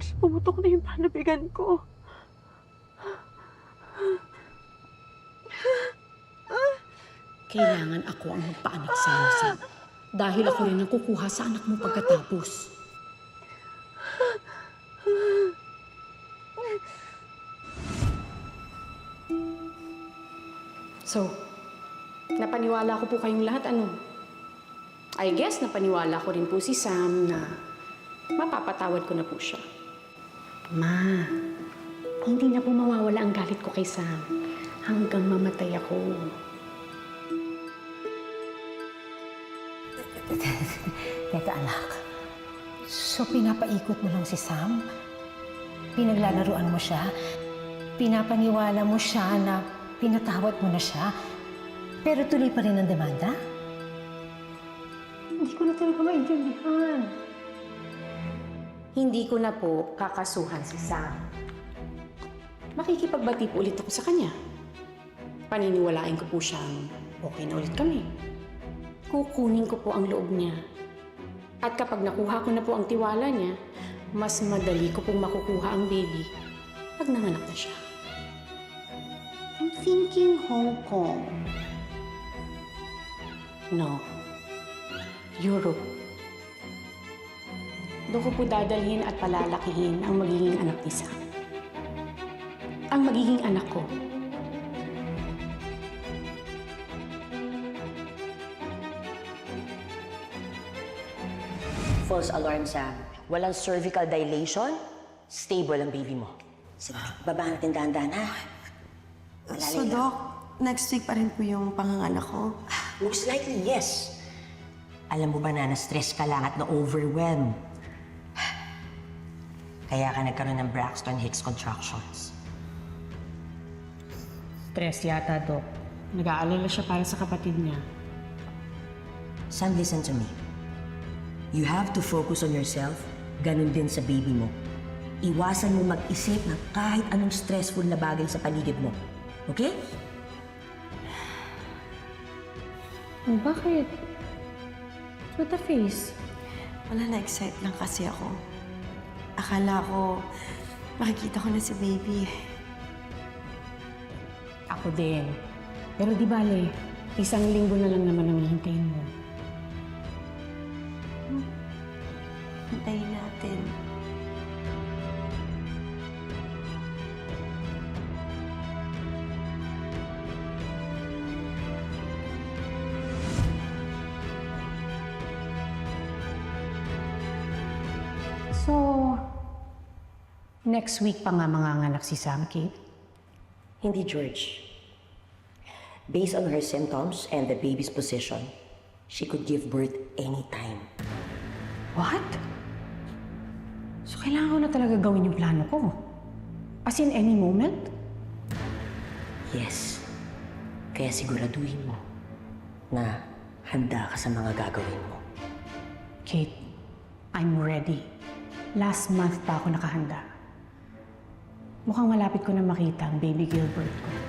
George, pumutok na yung panubigan ko. Kailangan ako ang magpaanak sa iyo, Sam. Dahil ako rin ang kukuha sa anak mo pagkatapos. So, napaniwala ko po kayong lahat, ano? I guess napaniwala ko rin po si Sam na mapapatawad ko na po siya. Ma, hindi na po mawawala ang galit ko kay Sam hanggang mamatay ako. Teka anak, so pinapaikot mo lang si Sam? Pinaglalaruan mo siya? Pinapaniwala mo siya na pinatawad mo na siya? Pero tuloy pa rin ang demanda? Hindi ko na talaga maintindihan. Hindi ko na po kakasuhan si Sam. Makikipagbati po ulit ako sa kanya. Paniniwalain ko po siyang okay na ulit kami. Kukunin ko po ang loob niya. At kapag nakuha ko na po ang tiwala niya, mas madali ko pong makukuha ang baby pag nanganak na siya. I'm thinking Hong Kong. No. Europe. Doon ko po dadalhin at palalakihin ang magiging anak ni Sam. Ang magiging anak ko. False alarm, Sam. Walang cervical dilation. Stable ang baby mo. Sige, baba natin dahan-dahan, ha? Malalay So, lang. Doc, next week pa rin po yung panganganak ko. Most likely, yes. Alam mo ba na na-stress ka lang at na-overwhelm? Kaya ka nagkaroon ng Braxton Hicks contractions. Stress yata, Dok. Nag-aalala siya para sa kapatid niya. Sam, listen to me. You have to focus on yourself. Ganun din sa baby mo. Iwasan mo mag-isip ng kahit anong stressful na bagay sa paligid mo. Okay? Oh, bakit? What the face? Wala na-excite lang kasi ako. Akala ko, makikita ko na si baby. Ako din. Pero di bale, isang linggo na lang naman ang hihintayin mo. Hintayin natin. So, next week pa nga manganganak si Sam, Kate? Hindi, George. Based on her symptoms and the baby's position, she could give birth anytime. What? So, kailangan ko na talaga gawin yung plano ko? As in any moment? Yes. Kaya siguraduhin mo na handa ka sa mga gagawin mo. Kate, I'm ready. Last month pa ako nakahanda. Mukhang malapit ko na makita ang baby Gilbert ko.